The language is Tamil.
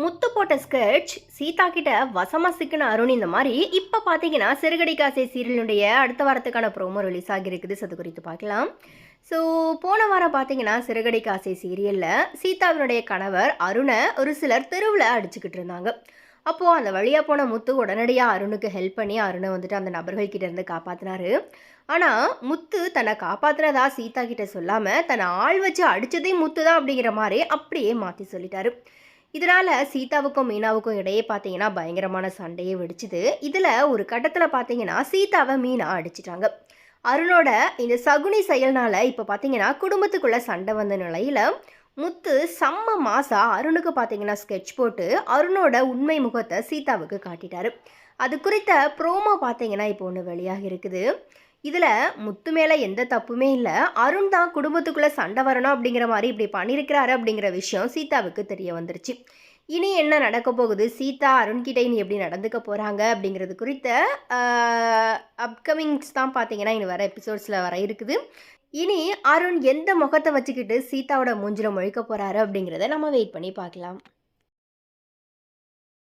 முத்து போட்ட ஸ்கெட்ச் சீதா கிட்ட வசமா சிக்கின அருண் இந்த மாதிரி இப்போ பார்த்தீங்கன்னா சிறுகடி காசை சீரியலுடைய அடுத்த வாரத்துக்கான ப்ரோமோ ரிலீஸ் ஆகியிருக்குது. அது குறித்து பார்க்கலாம். ஸோ போன வாரம் பார்த்தீங்கன்னா சிறுகடி காசை சீரியலில் சீதாவினுடைய கணவர் அருணை ஒரு சிலர் தெருவில் அடிச்சுக்கிட்டு இருந்தாங்க. அப்போது அந்த வழியாக போன முத்து உடனடியாக அருணுக்கு ஹெல்ப் பண்ணி அருணை வந்துட்டு அந்த நபர்கள் கிட்டேருந்து காப்பாற்றினாரு ஆனால் முத்து தன்னை காப்பாற்றுனதா சீதா கிட்ட சொல்லாமல் தன்னை ஆள் வச்சு அடித்ததே முத்து தான் அப்படிங்கிற மாதிரி அப்படியே மாற்றி சொல்லிட்டாரு. இதனால் சீதாவுக்கும் மீனாவுக்கும் இடையே பார்த்தீங்கன்னா பயங்கரமான சண்டையே வெடிச்சுது. இதில் ஒரு கட்டத்தில் பார்த்தீங்கன்னா சீதாவை மீனா அடிச்சிட்டாங்க. அருணோட இந்த சகுனி செயல்னால் இப்போ பார்த்தீங்கன்னா குடும்பத்துக்குள்ளே சண்டை வந்த நிலையில் முத்து செம்ம மாசா அருணுக்கு பார்த்தீங்கன்னா ஸ்கெட்ச் போட்டு அருணோட உண்மை முகத்தை சீதாவுக்கு காட்டிட்டாரு. அது குறித்த ப்ரோமோ பார்த்தீங்கன்னா இப்போ ஒன்று வெளியாக இருக்குது. இதில் முத்து மேலே எந்த தப்புமே இல்லை. அருண் தான் குடும்பத்துக்குள்ளே சண்டை வரணும் அப்படிங்கிற மாதிரி இப்படி பண்ணியிருக்கிறாரு அப்படிங்கிற விஷயம் சீதாவுக்கு தெரிய வந்துருச்சு. இனி என்ன நடக்க போகுது? சீதா அருண்கிட்ட இனி எப்படி நடந்துக்க போகிறாங்க அப்படிங்கிறது குறித்த அப்கமிங்ஸ் தான் பார்த்தீங்கன்னா இனி வர எபிசோட்ஸில் வர இருக்குது. இனி அருண் எந்த முகத்தை வச்சுக்கிட்டு சீதாவோட மூஞ்சில முழிக்க போகிறாரு அப்படிங்கிறத நம்ம வெயிட் பண்ணி பார்க்கலாம்.